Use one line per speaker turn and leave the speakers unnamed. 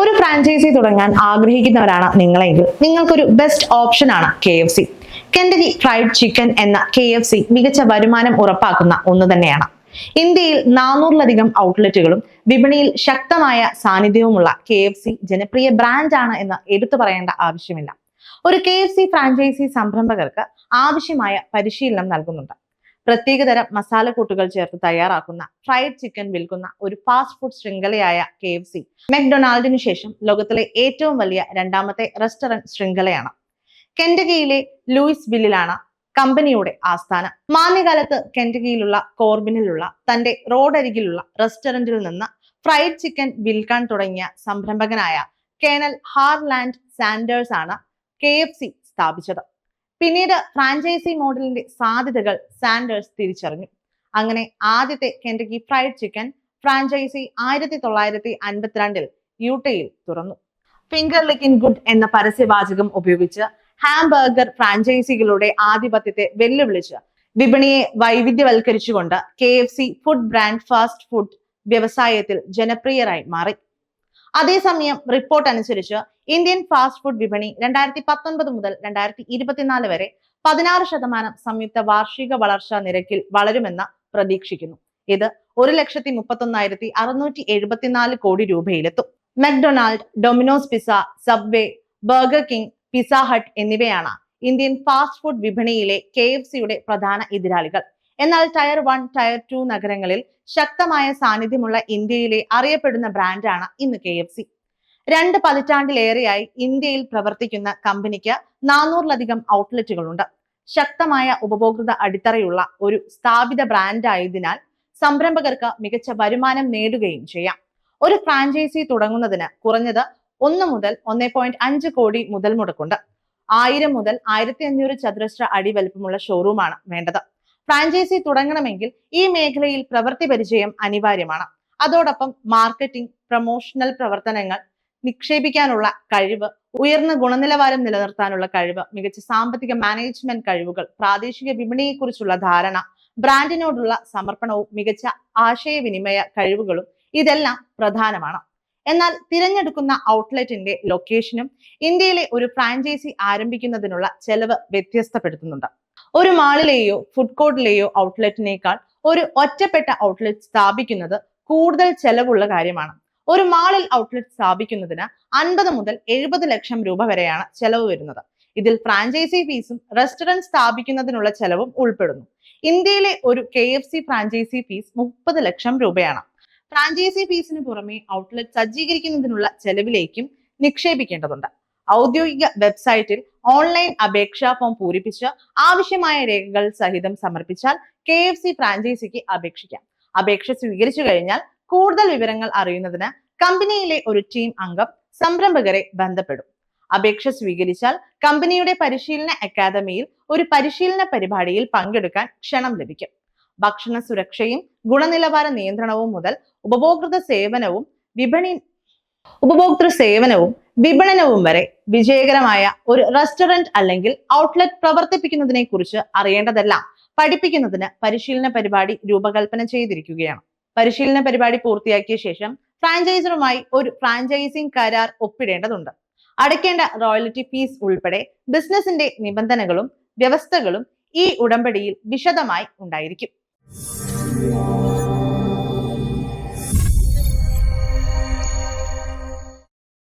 ഒരു ഫ്രാഞ്ചൈസി തുടങ്ങാൻ ആഗ്രഹിക്കുന്നവരാണ് നിങ്ങളെങ്കിൽ നിങ്ങൾക്കൊരു ബെസ്റ്റ് ഓപ്ഷൻ ആണ് K F C Kentucky fried chicken എന്ന കെ എഫ് സി മികച്ച വരുമാനം ഉറപ്പാക്കുന്ന ഒന്ന് തന്നെയാണ്. ഇന്ത്യയിൽ നാനൂറിലധികം ഔട്ട്ലെറ്റുകളും വിപണിയിൽ ശക്തമായ സാന്നിധ്യവുമുള്ള കെ എഫ് സി ജനപ്രിയ ബ്രാൻഡാണ് എന്ന് എടുത്തു പറയേണ്ട ആവശ്യമില്ല. ഒരു കെ എഫ് സി ഫ്രാഞ്ചൈസി സംരംഭകർക്ക് ആവശ്യമായ പരിശീലനം നൽകുന്നുണ്ട്. പ്രത്യേകതരം മസാലക്കൂട്ടുകൾ ചേർത്ത് തയ്യാറാക്കുന്ന ഫ്രൈഡ് ചിക്കൻ വിൽക്കുന്ന ഒരു ഫാസ്റ്റ് ഫുഡ് ശൃംഖലയായ കെ എഫ് സി മെക്ഡൊണാൾഡിനു ശേഷം ലോകത്തിലെ ഏറ്റവും വലിയ രണ്ടാമത്തെ റെസ്റ്റോറന്റ് ശൃംഖലയാണ്. കെൻഡഗിയിലെ ലൂയിസ് ബില്ലിലാണ് കമ്പനിയുടെ ആസ്ഥാനം. മാന്യകാലത്ത് കെൻഡഗിയിലുള്ള കോർബിനിലുള്ള തന്റെ റോഡരികിലുള്ള റെസ്റ്റോറന്റിൽ നിന്ന് ഫ്രൈഡ് ചിക്കൻ വിൽക്കാൻ തുടങ്ങിയ സംരംഭകനായ കേണൽ ഹാർലാൻഡ് സാൻഡേഴ്സ് ആണ് കെ സ്ഥാപിച്ചത്. പിന്നീട് ഫ്രാഞ്ചൈസി മോഡലിന്റെ സാധ്യതകൾ സാൻഡേഴ്സ് തിരിച്ചറിഞ്ഞു. അങ്ങനെ ആദ്യത്തെ കെൻഡക്കി ഫ്രൈഡ് ചിക്കൻ ഫ്രാഞ്ചൈസി ആയിരത്തി തൊള്ളായിരത്തി അൻപത്തിരണ്ടിൽ യൂട്ടയിൽ തുറന്നു. ഫിംഗർ ലിക്കിൻ ഗുഡ് എന്ന പരസ്യവാചകം ഉപയോഗിച്ച് ഹാംബർഗർ ഫ്രാഞ്ചൈസികളുടെ ആധിപത്യത്തെ വെല്ലുവിളിച്ച് വിപണിയെ വൈവിധ്യവൽക്കരിച്ചുകൊണ്ട് K F C food brand fast food വ്യവസായത്തിൽ ജനപ്രിയരായി മാറി. അതേസമയം റിപ്പോർട്ട് അനുസരിച്ച് ഇന്ത്യൻ ഫാസ്റ്റ് ഫുഡ് വിപണി രണ്ടായിരത്തി പത്തൊൻപത് മുതൽ രണ്ടായിരത്തി ഇരുപത്തിനാല് വരെ പതിനാറ് ശതമാനം സംയുക്ത വാർഷിക വളർച്ചാ നിരക്കിൽ വളരുമെന്ന് പ്രതീക്ഷിക്കുന്നു. ഇത് ഒരു ലക്ഷത്തി മുപ്പത്തൊന്നായിരത്തി അറുന്നൂറ്റി എഴുപത്തിനാല് കോടി രൂപയിലെത്തും. McDonald Domino's pizza Subway burger king pizza hut എന്നിവയാണ് ഇന്ത്യൻ ഫാസ്റ്റ് ഫുഡ് വിപണിയിലെ കെ എഫ് സിയുടെ പ്രധാന എതിരാളികൾ. എന്നാൽ ടയർ വൺ ടയർ ടു നഗരങ്ങളിൽ ശക്തമായ സാന്നിധ്യമുള്ള ഇന്ത്യയിലെ അറിയപ്പെടുന്ന ബ്രാൻഡാണ് ഇന്ന് കെ എഫ് സി. രണ്ട് പതിറ്റാണ്ടിലേറെയായി ഇന്ത്യയിൽ പ്രവർത്തിക്കുന്ന കമ്പനിക്ക് നാനൂറിലധികം ഔട്ട്ലെറ്റുകളുണ്ട്. ശക്തമായ ഉപഭോക്തൃ അടിത്തറയുള്ള ഒരു സ്ഥാപിത ബ്രാൻഡായതിനാൽ സംരംഭകർക്ക് മികച്ച വരുമാനം നേടുകയും ചെയ്യാം. ഒരു ഫ്രാഞ്ചൈസി തുടങ്ങുന്നതിന് കുറഞ്ഞത് ഒന്ന് മുതൽ ഒന്നേ പോയിന്റ് അഞ്ച് കോടി മുതൽ മുടക്കുണ്ട്. ആയിരം മുതൽ ആയിരത്തി അഞ്ഞൂറ് ചതുരശ്ര അടി വലുപ്പമുള്ള ഷോറൂമാണ് വേണ്ടത്. ഫ്രാഞ്ചൈസി തുടങ്ങണമെങ്കിൽ ഈ മേഖലയിൽ പ്രവൃത്തി പരിചയം അനിവാര്യമാണ്. അതോടൊപ്പം മാർക്കറ്റിംഗ് പ്രൊമോഷണൽ പ്രവർത്തനങ്ങൾ നിക്ഷേപിക്കാനുള്ള കഴിവ് ഉയർന്ന ഗുണനിലവാരം നിലനിർത്താനുള്ള കഴിവ് മികച്ച സാമ്പത്തിക മാനേജ്മെന്റ് കഴിവുകൾ പ്രാദേശിക വിപണിയെക്കുറിച്ചുള്ള ധാരണ ബ്രാൻഡിനോടുള്ള സമർപ്പണവും മികച്ച ആശയവിനിമയ കഴിവുകളും ഇതെല്ലാം പ്രധാനമാണ്. എന്നാൽ തിരഞ്ഞെടുക്കുന്ന ഔട്ട്ലെറ്റിന്റെ ലൊക്കേഷനും ഇന്ത്യയിലെ ഒരു ഫ്രാഞ്ചൈസി ആരംഭിക്കുന്നതിനുള്ള ചെലവ് വ്യത്യസ്തപ്പെടുത്തുന്നുണ്ട്. ഒരു മാളിലെയോ ഫുഡ് കോർട്ടിലെയോ ഔട്ട്ലെറ്റിനേക്കാൾ ഒരു ഒറ്റപ്പെട്ട ഔട്ട്ലെറ്റ് സ്ഥാപിക്കുന്നത് കൂടുതൽ ചെലവുള്ള കാര്യമാണ്. ഒരു മാളിൽ ഔട്ട്ലെറ്റ് സ്ഥാപിക്കുന്നതിന് അൻപത് മുതൽ എഴുപത് ലക്ഷം രൂപ വരെയാണ് ചെലവ് വരുന്നത്. ഇതിൽ ഫ്രാഞ്ചൈസി ഫീസും റെസ്റ്റോറന്റ് സ്ഥാപിക്കുന്നതിനുള്ള ചെലവും ഉൾപ്പെടുന്നു. ഇന്ത്യയിലെ ഒരു K F C franchise fees മുപ്പത് ലക്ഷം രൂപയാണ്. ഫ്രാഞ്ചൈസി ഫീസിന് പുറമെ ഔട്ട്ലെറ്റ് സജ്ജീകരിക്കുന്നതിനുള്ള ചെലവിലേക്കും നിക്ഷേപിക്കേണ്ടതുണ്ട്. ഔദ്യോഗിക വെബ്സൈറ്റിൽ ഓൺലൈൻ അപേക്ഷാ ഫോം പൂരിപ്പിച്ച് ആവശ്യമായ രേഖകൾ സഹിതം സമർപ്പിച്ചാൽ കെ എഫ് സി ഫ്രാഞ്ചൈസിക്ക് അപേക്ഷിക്കാം. അപേക്ഷ സ്വീകരിച്ചു കഴിഞ്ഞാൽ കൂടുതൽ വിവരങ്ങൾ അറിയുന്നതിന് കമ്പനിയിലെ ഒരു ടീം അംഗം സംരംഭകരെ ബന്ധപ്പെടും. അപേക്ഷ സ്വീകരിച്ചാൽ കമ്പനിയുടെ പരിശീലന അക്കാദമിയിൽ ഒരു പരിശീലന പരിപാടിയിൽ പങ്കെടുക്കാൻ ക്ഷണം ലഭിക്കും. ഭക്ഷണ സുരക്ഷയും ഗുണനിലവാര നിയന്ത്രണവും മുതൽ ഉപഭോക്തൃ സേവനവും വിപണി ഉപഭോക്തൃ സേവനവും വിപണനവും വരെ വിജയകരമായ ഒരു റെസ്റ്റോറന്റ് അല്ലെങ്കിൽ ഔട്ട്ലെറ്റ് പ്രവർത്തിപ്പിക്കുന്നതിനെ കുറിച്ച് അറിയേണ്ടതെല്ലാം പഠിപ്പിക്കുന്നതിന് പരിശീലന പരിപാടി രൂപകൽപ്പന ചെയ്തിരിക്കുകയാണ്. പരിശീലന പരിപാടി പൂർത്തിയാക്കിയ ശേഷം ഫ്രാഞ്ചൈസറുമായി ഒരു ഫ്രാഞ്ചൈസിംഗ് കരാർ ഒപ്പിടേണ്ടതുണ്ട്. അടയ്ക്കേണ്ട റോയൽറ്റി ഫീസ് ഉൾപ്പെടെ ബിസിനസിന്റെ നിബന്ധനകളും വ്യവസ്ഥകളും ഈ ഉടമ്പടിയിൽ വിശദമായി ഉണ്ടായിരിക്കും.